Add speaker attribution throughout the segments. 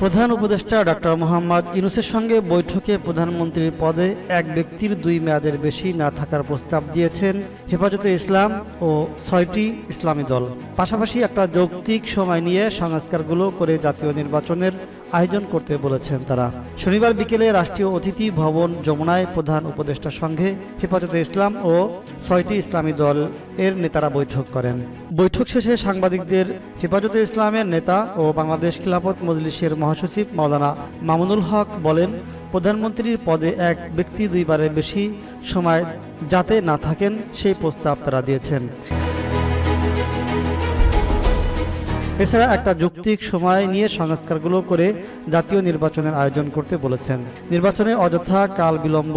Speaker 1: প্রধান উপদেষ্টা ডক্টর মোহাম্মদ ইউনুসের সঙ্গে বৈঠকে প্রধানমন্ত্রীর পদে এক ব্যক্তির দুই মেয়াদের বেশি না থাকার প্রস্তাব দিয়েছেন হেফাজতে ইসলাম ও ছয়টি ইসলামী দল। পাশাপাশি একটা যৌক্তিক সময় নিয়ে সংস্কারগুলো করে জাতীয় নির্বাচনের আয়োজন করতে বলেছেন তারা। শনিবার বিকেলে রাষ্ট্রীয় অতিথি ভবন যমুনায় প্রধান উপদেষ্টার সঙ্গে হেফাজতে ইসলাম ও ছয়টি ইসলামী দল এর নেতারা বৈঠক করেন। বৈঠক শেষে সাংবাদিকদের হেফাজতে ইসলামের নেতা ও বাংলাদেশ খিলাফত মজলিসের মহাসচিব মাওলানা মামুনুল হক বলেন, প্রধানমন্ত্রীর পদে এক ব্যক্তি দুইবারের বেশি সময় যাতে না থাকেন, সেই প্রস্তাব তারা দিয়েছেন। এছাড়া একটা যৌক্তিক সময় নিয়ে সংস্কারগুলো করে জাতীয় নির্বাচনের আয়োজন করতে বলেছেন। নির্বাচনে অযথা কাল বিলম্ব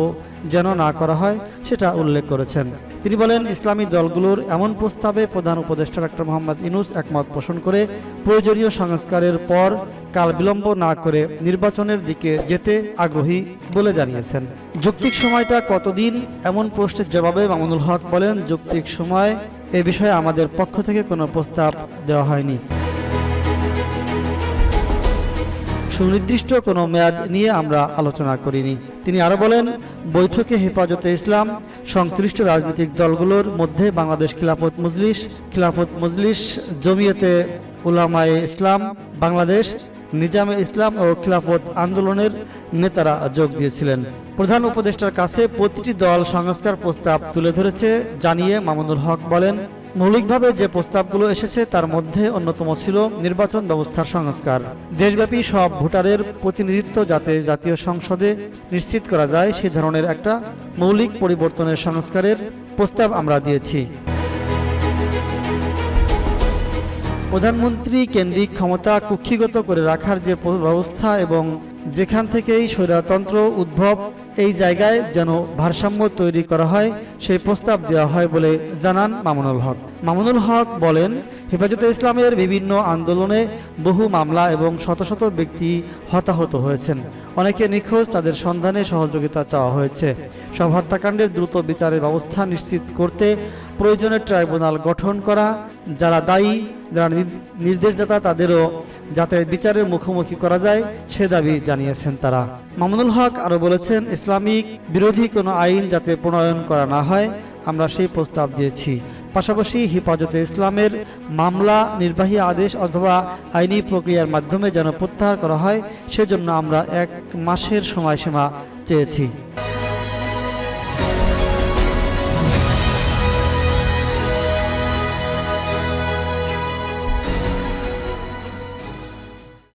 Speaker 1: যেন না করা হয়, সেটা উল্লেখ করেছেন। তিনি বলেন, ইসলামী দলগুলোর এমন প্রস্তাবে প্রধান উপদেষ্টা ডক্টর মোহাম্মদ ইনুস একমত পোষণ করে প্রয়োজনীয় সংস্কারের পর কাল বিলম্ব না করে নির্বাচনের দিকে যেতে আগ্রহী বলে জানিয়েছেন। যৌক্তিক সময়টা কতদিন? এমন প্রশ্নের জবাবে মামুনুল হক বলেন, যৌক্তিক সময় এ বিষয়ে আমাদের পক্ষ থেকে কোনো প্রস্তাব দেওয়া হয়নি। সুনির্দিষ্ট কোনো মেয়াদ নিয়ে আমরা আলোচনা করিনি। তিনি আরও বলেন, বৈঠকে হেফাজতে ইসলাম, সংশ্লিষ্ট রাজনৈতিক দলগুলোর মধ্যে বাংলাদেশ খিলাফত মজলিস খিলাফত মজলিস, জমিয়তে উলামায়ে ইসলাম, বাংলাদেশ নিজামে ইসলাম ও খিলাফত আন্দোলনের নেতারা যোগ দিয়েছিলেন। প্রধান উপদেষ্টার কাছে প্রতিটি দল সংস্কার প্রস্তাব তুলে ধরেছে, জানিয়ে মামুনুল হক বলেন, মৌলিকভাবে যে প্রস্তাবগুলো এসেছে তার মধ্যে অন্যতম ছিল নির্বাচন ব্যবস্থার সংস্কার। দেশব্যাপী সব ভোটারের প্রতিনিধিত্ব যাতে জাতীয় সংসদে নিশ্চিত করা যায়, সে ধরনের একটা মৌলিক পরিবর্তনের সংস্কারের প্রস্তাব আমরা দিয়েছি। প্রধানমন্ত্রী কেন্দ্রিক ক্ষমতা কুক্ষিগত করে রাখার যে ব্যবস্থা এবং যেখান থেকেই স্বৈরতন্ত্র উদ্ভব, এই জায়গায় যেন ভারসাম্য তৈরি করা হয়, সেই প্রস্তাব দেওয়া হয় বলে জানান মামুনুল হক। মামুনুল হক বলেন, হেফাজতে ইসলামের বিভিন্ন আন্দোলনে বহু মামলা এবং শত শত ব্যক্তি হতাহত হয়েছেন। অনেকে নিখোঁজ, তাদের সন্ধানে সহযোগিতা চাওয়া হয়েছে। সব হত্যাকাণ্ডের দ্রুত বিচারের ব্যবস্থা নিশ্চিত করতে প্রয়োজনে ট্রাইব্যুনাল গঠন করা, যারা দায়ী, যারা নির্দেশদাতা, তাদেরও যাতে বিচারের মুখোমুখি করা যায়, সে দাবি জানিয়েছেন তারা। মামুনুল হক আরও বলেছেন, ইসলামিক বিরোধী কোনো আইন যাতে প্রণয়ন করা না হয়, আমরা সেই প্রস্তাব দিয়েছি। পাশাপাশি হেফাজতে ইসলামের মামলা, নির্বাহী আদেশ অথবা আইনি প্রক্রিয়ার মাধ্যমে যেন প্রত্যাহার করা হয়, সেজন্য আমরা এক মাসের সময়সীমা চেয়েছি।